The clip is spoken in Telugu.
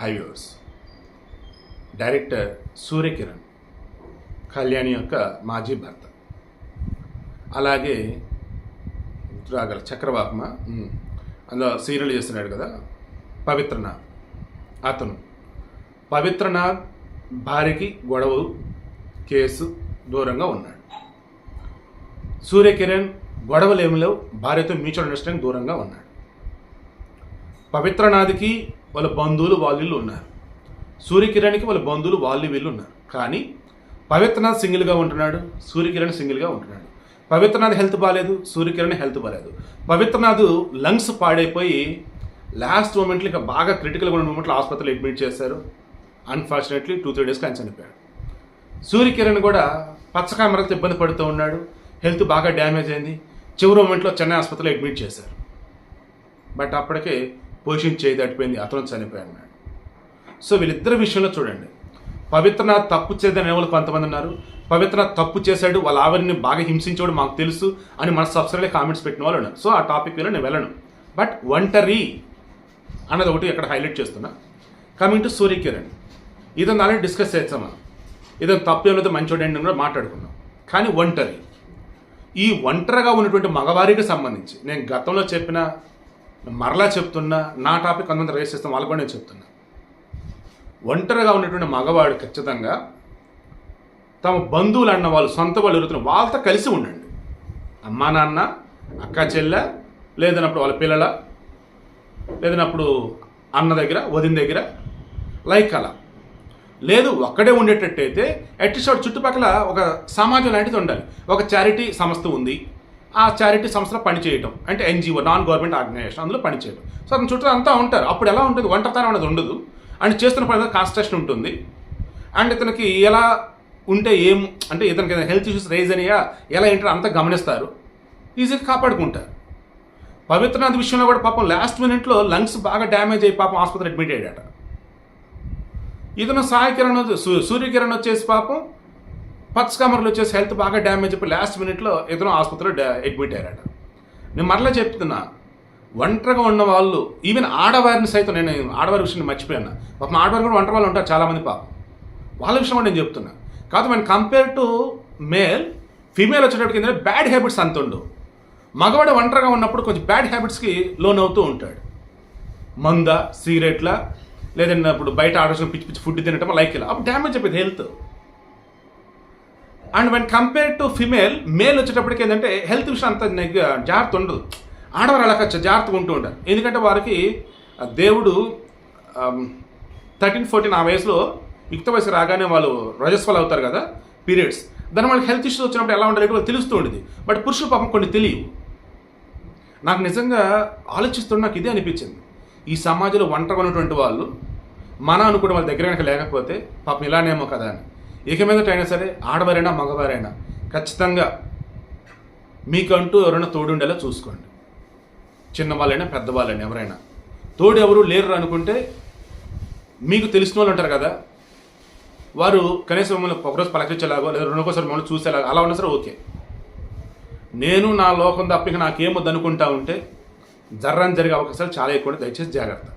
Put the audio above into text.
హైవేస్. డైరెక్టర్ సూర్యకిరణ్ కళ్యాణి యొక్క మాజీ భర్త. అలాగే రాగల చక్రవాహమ అందులో సీరియల్ చేస్తున్నాడు కదా పవిత్రనాథ్. అతను పవిత్రనాథ్ భార్యకి గొడవ కేసు దూరంగా ఉన్నాడు. సూర్యకిరణ్ గొడవలేమిలో భార్యతో మ్యూచువల్ అండర్స్టాండింగ్ దూరంగా ఉన్నాడు. పవిత్రనాథ్కి వాళ్ళ బంధువులు వాళ్ళు ఉన్నారు. సూర్యకిరణ్కి వాళ్ళ బంధువులు వాళ్ళు వీళ్ళు ఉన్నారు. కానీ పవిత్రనాథ్ సింగిల్గా ఉంటున్నాడు సూర్యకిరణ్ సింగిల్గా ఉంటున్నాడు. పవిత్రనాథ్ హెల్త్ బాగాలేదు సూర్యకిరణ్ హెల్త్ బాగాలేదు. పవిత్రనాథ్ లంగ్స్ పాడైపోయి లాస్ట్ మూమెంట్లో ఇంకా బాగా క్రిటికల్గా ఉన్న మూమెంట్లో ఆసుపత్రిలో అడ్మిట్ చేశారు. అన్ఫార్చునేట్లీ టూ త్రీ డేస్కి ఆయన చనిపోయాడు. సూర్యకిరణ్ కూడా పచ్చకామరలతో ఇబ్బంది పడుతూ ఉన్నాడు. హెల్త్ బాగా డ్యామేజ్ అయింది. చివరి మూమెంట్లో చెన్నై ఆసుపత్రిలో అడ్మిట్ చేశారు. బట్ అప్పటికే పొజిషన్ చేయి దాటిపోయింది. అతను చనిపోయాడు అన్నాడు సో వీళ్ళిద్దరి విషయంలో చూడండి. పవిత్రనాథ్ తప్పు చేద్దని వాళ్ళు కొంతమంది ఉన్నారు. పవిత్రనాథ్ తప్పు చేశాడు వాళ్ళ ఆవిడని బాగా హింసించాడు మాకు తెలుసు అని మన సబ్స్క్రైబ్ కామెంట్స్ పెట్టిన వాళ్ళు ఉన్నారు. సో ఆ టాపిక్ మీద నేను వెళ్ళను. బట్ ఒంటరి అన్నది ఒకటి ఇక్కడ హైలైట్ చేస్తున్నా. కమింగ్ టు సూర్యకిరణ్ ఇదని ఆల్రెడీ డిస్కస్ చేస్తాం మనం. ఇదని తప్పు ఏమైతే మంచోడు కూడా మాట్లాడుకున్నాం కానీ ఒంటరి. ఈ ఒంటరిగా ఉన్నటువంటి మగవారికి సంబంధించి నేను గతంలో చెప్పిన మరలా చెప్తున్నా నా టాపిక్ కొంతమంది రేస్ చేస్తాం వాళ్ళు కూడా నేను చెప్తున్నా. ఒంటరిగా ఉన్నటువంటి మగవాడు ఖచ్చితంగా తమ బంధువులు అన్న వాళ్ళు సొంత వాళ్ళు ఎరుగుతున్న వాళ్ళతో కలిసి ఉండండి. అమ్మా నాన్న అక్క చెల్లె లేదన్నప్పుడు వాళ్ళ పిల్లల లేదన్నప్పుడు అన్న దగ్గర వదిన దగ్గర లైక్ అలా. లేదు ఒక్కడే ఉండేటట్టయితే అట్లీస్ట్ చుట్టుపక్కల ఒక సమాజం లాంటిది ఉండాలి. ఒక చారిటీ సంస్థ ఉంది. ఆ చారిటీ సంస్థలో పనిచేయటం. అంటే ఎన్జిఓ నాన్ గవర్నమెంట్ ఆర్గనైజేషన్ అందులో పనిచేయడం సో అతని చుట్టూ అంతా ఉంటారు. అప్పుడు ఎలా ఉంటుంది? ఒంటరితనం అనేది ఉండదు. అండ్ చేస్తున్న పని మీద కాన్సన్ట్రేషన్ ఉంటుంది. అండ్ ఇతనికి ఎలా ఉంటే ఏం అంటే ఇతనికి ఏదైనా హెల్త్ ఇష్యూస్ రైజ్ అయ్యా ఎలా ఏంటో అంతా గమనిస్తారు. ఈజీగా కాపాడుకుంటారు. పవిత్రనాథ్ విషయంలో కూడా పాపం లాస్ట్ మినిట్లో లంగ్స్ బాగా డ్యామేజ్ అయ్యి పాపం ఆసుపత్రి అడ్మిట్ అయ్యాడట. ఇతను సాయి కిరణ్ సూ- సూర్యకిరణ్ వచ్చేసి పాపం పచ్చకమర్లు వచ్చేసి హెల్త్ బాగా డ్యామేజ్ అయిపోయి లాస్ట్ మినిట్లో ఇతను ఆసుపత్రిలో అడ్మిట్ అయ్యారట. నేను మరలా చెప్తున్నా ఒంటరిగా ఉన్న వాళ్ళు ఈవెన్ ఆడవారిని సైతం నేను ఆడవారి విషయం మర్చిపోయాను. పాపం ఆడవారు కూడా ఒంటరి వాళ్ళు ఉంటారు చాలామంది పాపం. వాళ్ళ విషయం కూడా నేను చెప్తున్నా. కాదు మన కంపేర్ టు మేల్ ఫీమేల్ వచ్చేటప్పటికి ఏంటంటే బ్యాడ్ హ్యాబిట్స్ అంత ఉండవు. మగవాడు ఒంటరిగా ఉన్నప్పుడు కొంచెం బ్యాడ్ హ్యాబిట్స్కి లోన్ అవుతూ ఉంటాడు. మంద సిగరెట్ల లేదంటే ఇప్పుడు బయట ఆర్డర్స్ పిచ్చి పిచ్చి ఫుడ్ తినటం లైక్ ఇలా. అప్పుడు డ్యామేజ్ అయిపోయింది health and when compare to female male వచ్చేటప్పటికి ఏంటంటే హెల్త్ విషయం అంత జాగ్రత్త ఉండదు. ఆడవారు అలా జాగ్రత్తగా ఉంటూ ఉంటారు ఎందుకంటే వారికి దేవుడు థర్టీన్ ఫోర్టీన్ ఆ వయసులో యుక్త వయసు రాగానే వాళ్ళు రజస్వలు అవుతారు కదా పీరియడ్స్ దాని వాళ్ళకి హెల్త్ ఇష్యూస్ వచ్చినప్పుడు ఎలా ఉండాలి వాళ్ళు తెలుస్తూ ఉండేది బట్ పురుషులు పాపం కొన్ని తెలియవు. నాకు నిజంగా ఆలోచిస్తున్న నాకు ఇదే అనిపించింది. ఈ సమాజంలో ఒంటరిగా ఉన్నటువంటి వాళ్ళు మన అనుకుంటే వాళ్ళ దగ్గర కనుక లేకపోతే పాపం ఇలానేమో కదా అని. ఇక మీదట అయినా సరే ఆడవారైనా మగవారైనా ఖచ్చితంగా మీకంటూ ఎవరైనా తోడుండేలా చూసుకోండి. చిన్నవాళ్ళైనా పెద్దవాళ్ళైనా ఎవరైనా. తోడు ఎవరు లేరు అనుకుంటే మీకు తెలిసిన వాళ్ళు ఉంటారు కదా వారు కనీసం మిమ్మల్ని ఒకరోజు పలకరించేలాగో లేదా రెండోసారి మమ్మల్ని చూసేలాగా అలా ఉన్నా సరే ఓకే. నేను నా లోకం తప్ప ఇక నాకేమొద్దు అనుకుంటా ఉంటే జర్రని జరిగే అవకాశాలు చాలా ఎక్కువ దయచేసి జాగ్రత్త.